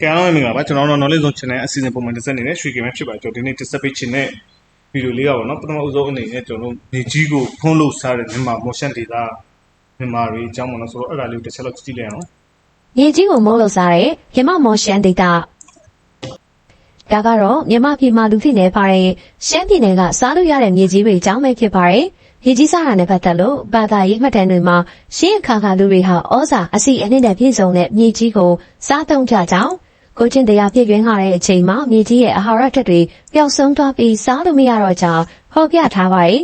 ကဲအားလုံးမင်္ဂလာပါကျွန်တော်တို့ knowledge zone channel အစီအစဉ်ပုံမှန်တစ်ဆက်နေတဲ့ရွှေကင်မဲဖြစ်ပါတယ်ကျွန်တော်ဒီနေ့တစ်ဆက်ပေးချင်တဲ့ဗီဒီယိုလေးကပေါ့နော်ပထမအဆုံးအနေနဲ့ကျွန်တော်တို့နေကြီးကိုဖုံးလို့စားတဲ့မြန်မာ motion data မြန်မာတွေအကြောင်းပေါ့နော်ဆိုတော့အဲ့ဒါလေးကိုတစ်ချက်လောက်ကြည့်လိုက်အောင်မြေကြီးကိုမိုးလို့စားတဲ့မြမမော်ရှန်ဒေတာဒါကတော့မြမပြည်မှာလူဖြစ်နေပါတဲ့ရှမ်းပြည်နယ်ကစားလို့ရတဲ့မြေကြီးတွေအကြောင်းပဲဖြစ်ပါတယ်မြေကြီးစားတာနဲ့ပတ်သက်လို့ဘာသာရေးမှတ်တမ်းတွေမှာရှင်းအခါခါလူတွေဟာဩဇာအစီအနှိမ့်နဲ့ပြည့်စုံတဲ့မြေကြီးကိုစားသုံးကြကြောင်း ကိုချင်းတရားပြည့်ရွင်းလာတဲ့အချိန်မှာမြေကြီးရဲ့အာဟာရဓာတ်တွေပျောက်ဆုံးသွားပြီးစားလို့မရတော့ကြောင်းဟောပြထားပါတယ်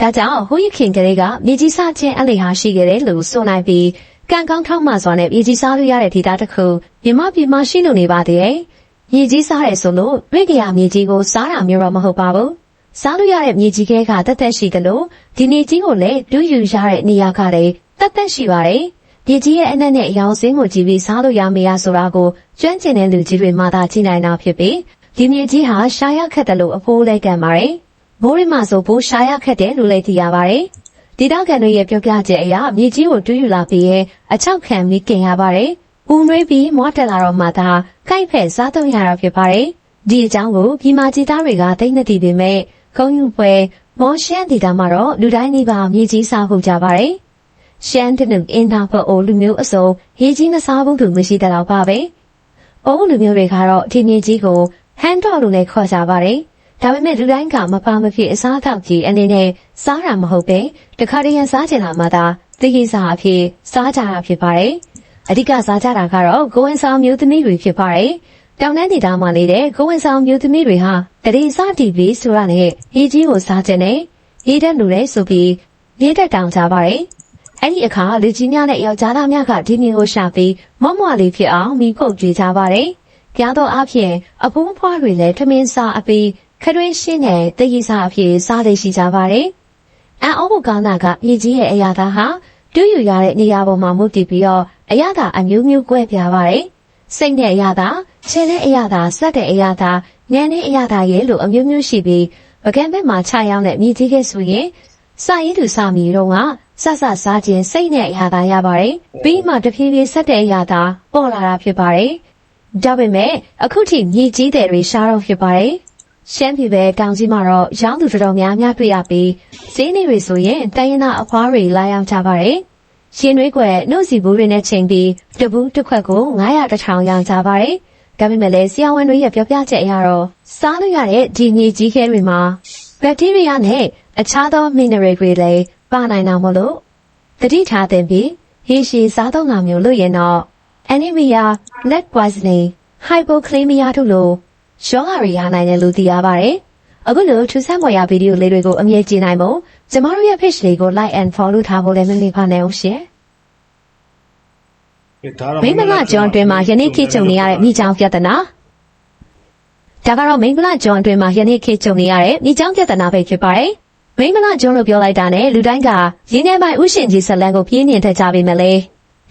ဒါကြောင့်ဟိုးရခင်ကလေးကမြေကြီးစားခြင်းအလေဟာရှိခဲ့တယ်လို့ဆိုနိုင်ပြီးကံကောင်းထောက်မှစွာနဲ့မြေကြီးစားလို့ရတဲ့ဒေတာတစ်ခုမြမပြည်မှာရှိလို့နေပါသေးတယ်။မြေကြီးစားရဲဆိုလို့တွေ့ကြရမြေကြီးကိုစားတာမျိုးတော့မဟုတ်ပါဘူး။စားလို့ရတဲ့မြေကြီးကကတက်တက်ရှိတယ်လို့ဒီမြေကြီးကိုလည်းတူးယူရတဲ့နေရာကလည်းတက်တက်ရှိပါတယ်။ မြေကြီးရဲ့အနက်နဲ့အယောင်စင်းကိုကြည့်ပြီးစားလို့ရမေရဆိုတာကိုကျွမ်းကျင်တဲ့လူကြီးတွေမှသာကြည့်နိုင်တာဖြစ်ပြီးဒီမြေကြီးဟာရှားရခက်တယ်လို့အဖိုးလဲကံပါတယ်။မိုးရမဆိုဘိုးရှားရခက်တယ်လို့လည်းသိရပါတယ်။ဒေတာကန်တို့ရဲ့ပြောပြချက်အရမြေကြီးကိုတူးယူလာပြီးရဲ့အချောက်ခံပြီးกินရပါတယ်။ဦးနွေးပြီးမွားတက်လာတော့မှသာကိုက်ဖက်စားသုံးရတာဖြစ်ပါတယ်။ဒီအကြောင်းကိုပြည်မာကြီးသားတွေကသိနေတည်ပေမဲ့ခုံယူပွဲမော်ရှန်ဒေတာမှာတော့လူတိုင်းနေပါမြေကြီးစားဖို့ကြပါတယ်။ ရှန်တဲ့အင်တာဖို့အိုလူမျိုးအစုံရေးကြီးမစားဘူးသူမရှိတဲ့တော့ပါပဲ။အိုလူမျိုးတွေကတော့ဒီမြေကြီးကိုဟန်တော့လို့လည်းခေါ်ကြပါတယ်။ဒါပေမဲ့လူတိုင်းကမပါမဖြစ်အစားအသောက်ကြီးအနေနဲ့စားတာမဟုတ်ပဲတခါတည်းရန်စားချင်တာမှသာသိကိစ္စအဖြစ်စားကြတာဖြစ်ပါတယ်။အဓိကစားကြတာကတော့ကိုဝင်ဆောင်မျိုးသမီးတွေဖြစ်ပါတယ်။တောင်တန်းဒေသမှာနေတဲ့ကိုဝင်ဆောင်မျိုးသမီးတွေဟာတတိစားတီဗီဆိုတာနဲ့ရေးကြီးကိုစားခြင်းနဲ့ရေးတဲ့လူတွေဆိုပြီးရေးတဲ့တောင်ကြပါတယ်။ အဲ့ဒီအခါလူကြီးများနဲ့ယောက်ျားသားများကဒီမျိုးကိုရှာပြီးမော့မော့လေးဖြစ်အောင်မိခုတ်ကြွေးကြပါတယ်။ကြားတော့အဖြစ်အဖိုးဖွားတွေလည်းထမင်းစားအပြီးခရွင်းရှင်းတဲ့တည်ရစာအဖြစ်စားလေရှိကြပါတယ်။အန်အောဘကောင်းတာကမြေကြီးရဲ့အရာသားဟာတူးယူရတဲ့နေရာပေါ်မှာမူတည်ပြီးတော့အရာသာအမျိုးမျိုးကွဲပြားပါတယ်။စိတ်နဲ့အရာသာ၊ခြေနဲ့အရာသာ၊စက်တဲ့အရာသာ၊ဉာဏ်နဲ့အရာသာရဲ့လို့အမျိုးမျိုးရှိပြီးပကံဘက်မှာခြာရောက်တဲ့မြေကြီးကဆိုရင်စာရည်သူစာမီတော့က စစစားခြင်းစိတ်နဲ့အရာသာရပါတယ်။ပြီးမှတဖြည်းဖြည်းစက်တဲ့အရာသာပေါ်လာတာဖြစ်ပါတယ်။ဒါပေမဲ့အခုထိမြေကြီးတဲ့တွေရှားတော့ဖြစ်ပါတယ်။ရှမ်းပြည်ပဲတောင်ကြီးမှာတော့ရောင်းသူတော်တော်များများတွေ့ရပြီးဈေးနေတွေဆိုရင်တိုင်းရင်းသားအဖွားတွေလာရောက်ကြပါတယ်။ရှင်ရွေးကွယ်နှုတ်စီဘူးတွေနဲ့ချိန်ပြီးတပူးတစ်ခွက်ကို900တထောင်ရောင်းကြပါတယ်။ဒါပေမဲ့လည်းဆရာဝန်တွေရဲ့ပြောပြချက်အရတော့စားလို့ရတဲ့ဒီမြေကြီးခဲတွေမှာဘက်တီးရီးယားနဲ့အခြားသော mineral တွေလည်း ပါနိုင်တာမို့လို့တတိထားသင်ပြီးရေရှည်စားသုံးတာမျိုးလို့ရင်တော့ anemia, lead poisoning, hypocalcemia တို့လိုရောဂါတွေရနိုင်တယ်လို့သိရပါတယ်။အခုလိုထူးဆန်းဖွယ်ရာဗီဒီယိုလေးတွေကိုအမြဲကြည့်နိုင်ဖို့ကျမတို့ရဲ့ page လေးကို like and follow ထားဖို့လည်းမမေ့ပါနဲ့ဦးရှင်ကဲဒါတော့။မိမလကျောင်းအတွင်းမှာယနေ့ခေတ်ကြုံနေရတဲ့မိချောင်းပြဿနာဒါကတော့မိမလကျောင်းအတွင်းမှာယနေ့ခေတ်ကြုံနေရတဲ့မိချောင်းပြဿနာပဲဖြစ်ပါတယ်။ မိမလကျောင်းလို့ပြောလိုက်တာနဲ့လူတိုင်းကရင်းနှီးပိုင်းဥရှင်ကြီးဇလန်ကိုပြင်းပြင်းထက်ကြပေမဲ့လေ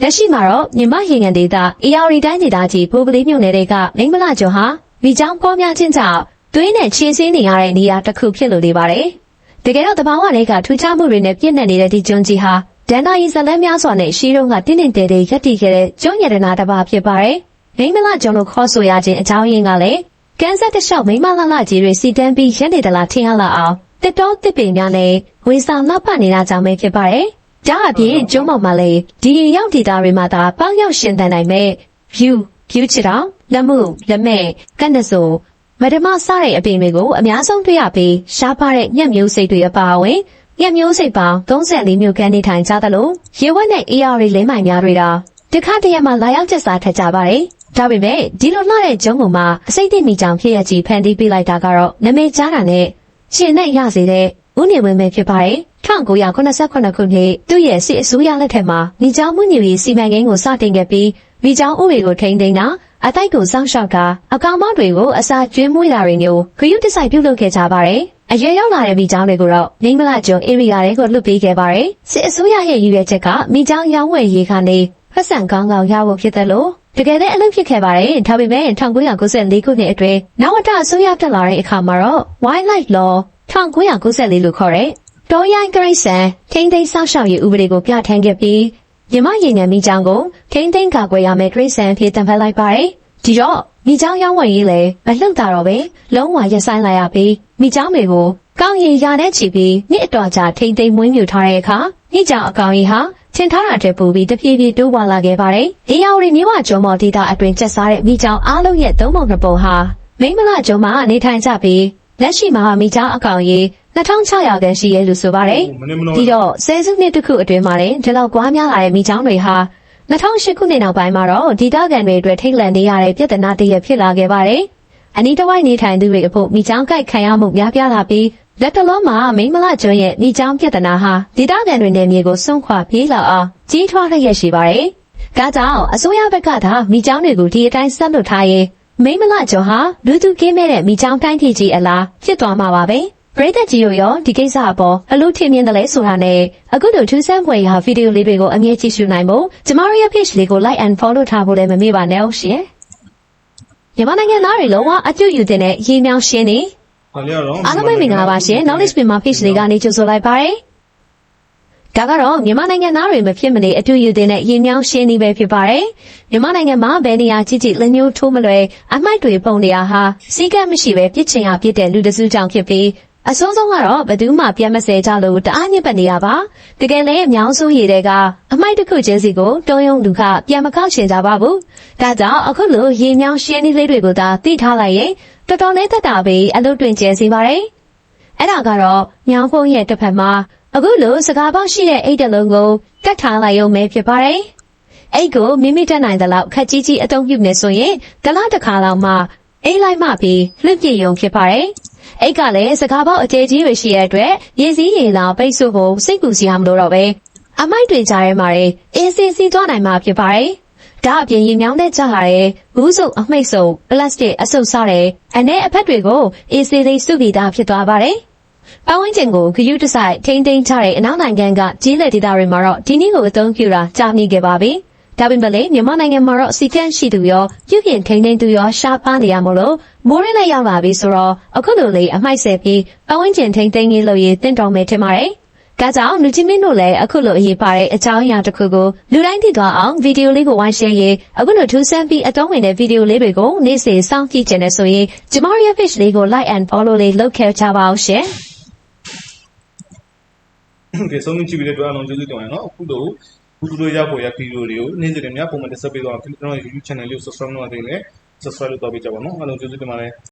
လက်ရှိမှာတော့မြန်မာရေငန်ဒေသအေယာရီတိုင်းဒေသကြီးပိုးပလေးမြို့နယ်တွေကမိမလကျော်ဟာမိချောင်းပေါ်များခြင်းကြောင့်သွေးနဲ့ချင်းစင်းနေရတဲ့နေရာတစ်ခုဖြစ်လို့နေပါတယ်။တကယ်တော့တဘာဝတွေကထူးခြားမှုတွေနဲ့ပြည့်နှက်နေတဲ့ဒီကျွန်းကြီးဟာဒန်နာရီဇလန်းများစွာနဲ့ရှီးတုံးကတင်းတင်းတဲတဲရက်တည်ခဲ့တဲ့ကျွန်းရတနာတစ်ပါးဖြစ်ပါတယ်။မိမလကျော်လို့ခေါ်ဆိုရခြင်းအကြောင်းရင်းကလည်းကန်းဆက်တစ်လျှောက်မိမလလကြီးတွေစီတန်းပြီးရက်နေတလားထင်ရလောက်အောင် တစ်တောတစ်ပင်များနဲ့ဝေဆောင်နောက်ပတ်နေတာကြောင့်ပဲဖြစ်ပါတယ်။ဒါအပြင်ကျွန်းပေါ်မှာလည်းဒီရောက်ဒေတာတွေမှာသာပေါက်ရောက်ရှင်သန်နိုင်မဲ့ view view ချတောင်လက်မှုလက်မဲ့ကန့်နဆိုမဒမစတဲ့အပင်တွေကိုအများဆုံးတွေ့ရပြီးရှားပါတဲ့ညက်မျိုးစိတ်တွေအပါအဝင်ညက်မျိုးစိတ်ပေါင်း34မျိုးခန်းနေထိုင်ကြသလိုရေဝက်နဲ့ AR တွေလိမ့်မိုင်များတွေတာတခါတရံမှာလာရောက်ချက်စားထက်ကြပါတယ်ဒါပေမဲ့ဒီလိုလှတဲ့ကျုံးပေါ်မှာအစိတ်တိမိကြောင်ဖြစ်ရကြီးဖန်တီးပေးလိုက်တာကတော့နမေကြားတာနဲ့ ရှင်နဲ့ရစေတဲ့ဦးနေဝင်းပဲဖြစ်ပါတယ်1989ခုနှစ်သူ့ရဲ့စစ်အစိုးရလက်ထက်မှာမိကြောင်မှုညူရေးစီမံကိန်းကိုစတင်ခဲ့ပြီးမိကြောင်ဥပဒေကိုထိန်းသိမ်းတာအတိုက်ကိုစောင့်ရှောက်တာအကောင်မောက်တွေကိုအစာကျွေးမွေးတာတွေမျိုးခရုတစိုက်ပြုလုပ်ခဲ့ကြပါတယ်အရွယ်ရောက်လာတဲ့မိကြောင်တွေကိုတော့မိမလကျွန်းဧရိယာတွေကိုလွတ်ပေးခဲ့ပါတယ်စစ်အစိုးရရဲ့ရည်ရွယ်ချက်ကမိကြောင်ရောင်းဝယ်ရေးကနေဖက်ဆန်ကောင်းကောင်းရဖို့ဖြစ်တယ်လို့ တကယ်လည်းအလုပ်ဖြစ်ခဲ့ပါတယ်ဒါပေမဲ့1994ခုနှစ်အတွင်းနောက်ဝတ္တအစိုးရတက်လာတဲ့အခါမှာတော့ wildlife law 1994လို့ခေါ်တဲ့တောရိုင်းကရိတ်ဆန်ထိမ့်သိမ်းဆောက်ရှောက်ရေးဥပဒေကိုပြဋ္ဌာန်းခဲ့ပြီးမြမရေနံမိကြောင်ကိုထိမ့်သိမ်းကာကွယ်ရမယ့်ကရိတ်ဆန်ဖြစ်တံဖက်လိုက်ပါတယ်ဒီတော့မိချောင်းရောင်းဝယ်ရေးလည်းမလှုပ်တာတော့ပဲလုံးဝရက်ဆိုင်လိုက်ရပြီးမိချောင်းတွေကိုကောင်းရီရတဲ့ချီပြီးနှစ်အတော်ကြာထိမ့်သိမ့်မွေးမြူထားတဲ့အခါမိချောင်းအကောင်ကြီးဟာ ထင်ထားတာတဲ့ပူပြီးတပြေးပြေးတိုးပွားလာခဲ့ပါတယ်။အေယာဝတီမြို့ဝကျော်မော်ဒေတာအတွင်ကျက်စားတဲ့မိချောင်းအားလုံးရဲ့သုံးပုံနှစ်ပုံဟာမိမလကျော်မှာနေထိုင်ကြပြီးလက်ရှိမှာမိချောင်းအကောင်ကြီး2600ခန်းရှိရဲလို့ဆိုပါတယ်။မနေ့မနောဒီတော့ဆယ်စုနှစ်တစ်ခုအတွင်းမှာလည်းဒီလောက်ကွာများလာတဲ့မိချောင်းတွေဟာ2008ခုနှစ်နောက်ပိုင်းမှာတော့ဒေတာကန်တွေအတွက်ထိတ်လန့်နေရတဲ့ပြဿနာတစ်ရပ်ဖြစ်လာခဲ့ပါတယ်။အနီးတစ်ဝိုက်နေထိုင်သူတွေအဖို့မိချောင်းကြိုက်ခံရမှုများပြားလာပြီး လက်တလုံးမှာမိန်းမလကျွန်းရဲ့မိချောင်းပြဿနာဟာဒေတာကန်တွေနဲ့မြေကိုစွန့်ခွာပြေးလာအောင်ကြီးထွားလျက်ရှိပါတယ်။ဒါကြောင့်အစိုးရဘက်ကသာမိချောင်းတွေကိုဒီအတိုင်းဆက်လုပ်ထားရင်မိန်းမလကျွန်းဟာလူသူကင်းမဲ့တဲ့မိချောင်းတိုင်းပြည်ကြီးအလားဖြစ်သွားမှာပါပဲ။ပရိသတ်ကြီးတို့ရောဒီကိစ္စအပေါ်အလို့ထင်မြင်တယ်လဲဆိုတာနဲ့အခုတို့ထူးဆန်းဖွယ်ရာဗီဒီယိုလေးတွေကိုအမြဲကြည့်ရှုနိုင်ဖို့ကျမတို့ရဲ့ page လေးကို like and follow ထားဖို့လည်းမမေ့ပါနဲ့ဟုတ်ရှင်မြန်မာနိုင်ငံသားတွေလုံးဝအကျွတ်ယူတဲ့ရေမြောင်းရှင်းနေဒါလေးကတော့ အားလုံးပဲမင်္ဂလာပါရှင် knowledge pin မှာ page လေးကနေကြိုဆိုလိုက်ပါတယ်ဒါကတော့မြန်မာနိုင်ငံသားတွေမဖြစ်မနေအတူယူတဲ့ရေမြောင်းရှင်းနေပဲဖြစ်ပါတယ်မြန်မာနိုင်ငံမှာဘယ်နေရာကြည့်ကြည့်လက်ညှိုးထိုးမလွယ်အမိုက်တွေပုံနေရဟာစီကတ်မရှိပဲပြစ်ချင်ရပြစ်တဲ့လူတစုကြောင့်ဖြစ်ပြီးအဆုံးဆုံးကတော့ဘယ်သူမှပြန်မစဲကြလို့တအားညစ်ပတ်နေရပါတကယ်လည်းအများဆုံးရည်တွေကအမိုက်တစ်ခုချင်းစီကိုတုံးယုံလူကပြန်မကောက်ချင်ကြပါဘူးဒါကြောင့်အခုလိုရေမြောင်းရှင်းနေလေးတွေကိုသာသိထားလိုက်ရင် တော်တော်လေးသက်တာပဲအလုပ်တွင်ကျဲစီပါတယ်အဲ့ဒါကတော့ညောင်ဖုံးရဲ့တစ်ဖက်မှာအခုလိုစကားပေါက်ရှိတဲ့အိတ်တစ်လုံးကိုကတ်ထားလိုက်ရုံပဲဖြစ်ပါတယ်။အိတ်ကိုမိမိတက်နိုင်တဲ့လောက်ခက်ကြီးကြီးအသုံးပြုနေဆိုရင်ကလားတစ်ခါလောက်မှအိတ်လိုက်မှပြီးလွတ်ပြည့်ရုံဖြစ်ပါတယ်။အိတ်ကလည်းစကားပေါက်အကျယ်ကြီးပဲရှိတဲ့အတွက်ရည်စည်းရည်လာပိတ်ဆို့ဖို့စိတ်ကူစီရမလို့တော့ပဲအမိုက်တွေကြားထဲမှာလည်းအင်းစင်စီသွားနိုင်မှာဖြစ်ပါတယ်။ ဒါအပြင်ရင်မြောင်းတဲ့ကြားရဲဘူးစုပ်အမိတ်စုပ်ပလတ်စတစ်အဆုပ်စားတဲ့အ내အဖက်တွေကိုအေးစေးလေးစုပြီးသားဖြစ်သွားပါတယ်။ပဝန်းကျင်ကိုဂယုတစိုက်ထိမ့်သိမ်းချတဲ့အနောက်နိုင်ငံကကြီးလက်ဒေသတွေမှာတော့ဒီနည်းကိုအသုံးပြုတာကြာမြင့်ခဲ့ပါပြီ။ဒါပေမဲ့လည်းမြန်မာနိုင်ငံမှာတော့စီကန့်ရှိသူရောပြုပြင်ထိန်းသိမ်းသူရောရှားပါးနေရမလို့မိုးရင်းနဲ့ရောက်လာပြီဆိုတော့အခုလိုလေးအမိုက်ဆယ်ပြီးပဝန်းကျင်ထိမ့်သိမ်းရေးလုပ်ရေးတင့်တော်မယ်ထင်ပါတယ်။ ဒါကြောင့်လူချင်းမင်းတို့လည်းအခုလိုအရေးပါတဲ့အကြောင်းအရာတစ်ခုကိုလူတိုင်းသိသွားအောင်ဗီဒီယိုလေးကိုဝိုင်းရှယ်ရေးအခုလိုထူးဆန်းပြီးအတုံးဝင်တဲ့ဗီဒီယိုလေးတွေကိုနေ့စဉ်စောင့်ကြည့်ကြနေဆိုရင်ကျမတို့ရဲ့ page လေးကို like and follow လေးလုပ်ခဲ့ကြပါအောင်ရှင်ဒီဆုံးဖြတ်ပြီးတဲ့အတွက်အားလုံးကျေးဇူးတင်ပါတယ်နော်အခုတော့ဘူးတို့ရပေါ်ရဗီဒီယိုတွေကိုနေ့စဉ်နဲ့များပုံမှန်တက်ဆက်ပေးတော့ကျွန်တော် YouTube channel လေးကို subscribe လုပ်ရသေးတယ် subscribe လုပ်တော့ပေးကြပါနော်အားလုံးကျေးဇူးတင်ပါတယ်